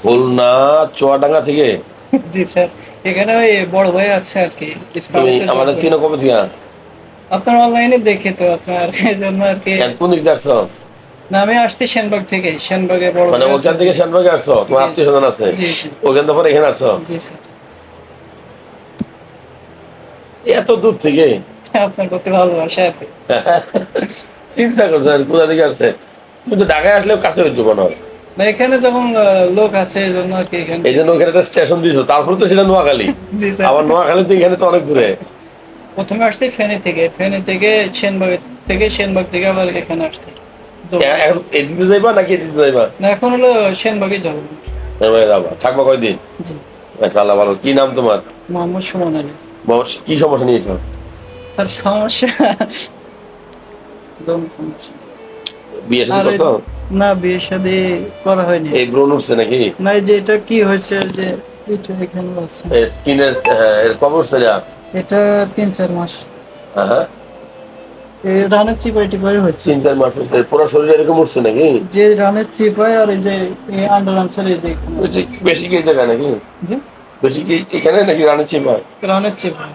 খুলনা চুয়াডাঙ্গা থেকে? জি স্যার। এখানে ওই বড় ভাই আছে আর কি তুমি আমাদের চিনো কবে থেকে? আপনার অনলাইনে দেখে তো আপনার এই জন্য আর কি। কোন দিক আসছো? না আমি আসছি সেনবাগ থেকে সেনবাগে বড় মানে ওখান। থেকে আসছো? তোমার আত্মীয় স্বজন আছে। ওখান থেকে এখানে আসছো? জি স্যার। এত দূর থেকে? আপনার করতে ভালোবাসা আর কি। চিন্তা করছ আর কোথা থেকে আসছে? তুমি তো ঢাকায় আসলেও কাছে হইতো মনে হয়। না এখানে যখন লোক আছে এই জন্য আর কি এখানে এই জন্য ওখানে একটা স্টেশন দিয়েছ। তারপরে তো সেটা নোয়াখালী। আবার নোয়াখালী তো এখানে তো অনেক দূরে। প্রথমে আসছি ফেনী থেকে। ফেনী থেকে সেনবাগ থেকে সেনবাগ থেকে আবার এখানে আসছি। এখন এদিকে যাইবা নাকি এদিকে যাইবা? না এখন হলো সেনবাগে যাব। এবারে যাবা। থাকবা কয়দিন? আচ্ছা আল্লাহ ভালো। কি নাম তোমার? মোহাম্মদ সুমন আলী। কি সমস্যা নিয়েছো? স্যার সমস্যা? বিয়ে করছ? না বিয়ে শাদী করা হয়নি। এই ব্রণ উঠছে নাকি? না এই যে এটা কি হয়েছে যে এটা এখানে আছে। স্কিনের এর কবে উঠছে এটা তিন চার মাস। হ্যাঁ এই রানের চিপাই টিপাই হয়েছে। তিন চার মাস উঠছে পুরো শরীর এরকম উঠছে নাকি? যে রানের চিপাই আর এই যে এই আন্ডার আর্মসের এই যে বেশি- কি এই জায়গায় নাকি? জি? বেশি কি এখানে নাকি রানী চিপা রানের চিপাই